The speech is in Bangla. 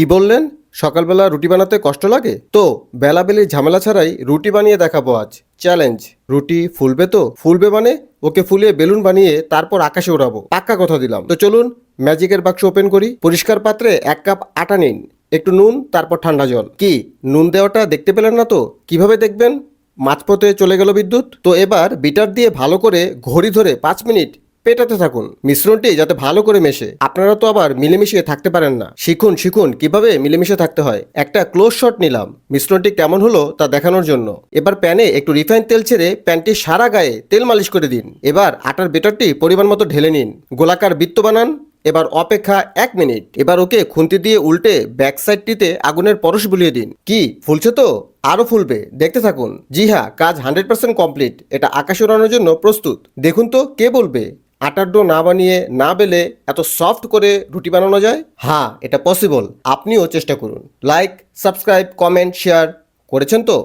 কি বললেন? সকালবেলা রুটি বানাতে কষ্ট লাগে? তো, বেলাবেলি ঝামেলা ছাড়াই রুটি বানিয়ে দেখাবো আজ। চ্যালেঞ্জ, রুটি ফুলবে তো? ফুলবে মানে? ওকে ফুলিয়ে বেলুন বানিয়ে তারপর আকাশে ওড়াবো পাক্কা কথা দিলাম। তো চলুন, ম্যাজিকের বাক্স ওপেন করি। পরিষ্কার পাত্রে এক কাপ আটা নিন। একটু নুন, তারপর ঠান্ডা জল। কি, নুন দেওয়াটা দেখতে পেলেন না তো? কীভাবে দেখবেন? মাঝপথে চলে গেল বিদ্যুৎ। তো এবার বিটার দিয়ে ভালো করে ঘড়ি ধরে পাঁচ মিনিট পেটাতে থাকুন। মিশ্রণটি যাতে ভালো করে মেশে। আপনারা তো আবার মিলেমিশে থাকতে পারেন না। শিখুন শিখুন কীভাবে মিলেমিশে থাকতে হয়। একটা ক্লোজ শট নিলাম। মিশ্রণটি কেমন হলো তা দেখানোর জন্য। এবার প্যানে একটু রিফাইন তেল ছেড়ে প্যানটি সারা গায়ে তেল মালিশ করে দিন। এবার আটার বেটারটি পরিমাণ মতো ঢেলে নিন। গোলাকার বৃত্ত বানান। এবার অপেক্ষা এক মিনিট। এবার ওকে খুন্তি দিয়ে উল্টে ব্যাক সাইডটিতে আগুনের পরশ বুলিয়ে দিন। কি, ফুলছে তো? আরও ফুলবে। দেখতে থাকুন। জি হ্যাঁ কাজ হান্ড্রেড পার্সেন্ট কমপ্লিট এটা আকাশে ওড়ানোর জন্য প্রস্তুত। দেখুন তো, কে বলবে? আটার ডো না বানিয়ে না বেলে এত সফট করে রুটি বানানো যায়? হ্যাঁ এটা পসিবল আপনিও চেষ্টা করুন। লাইক সাবস্ক্রাইব কমেন্ট শেয়ার করেছেন তো?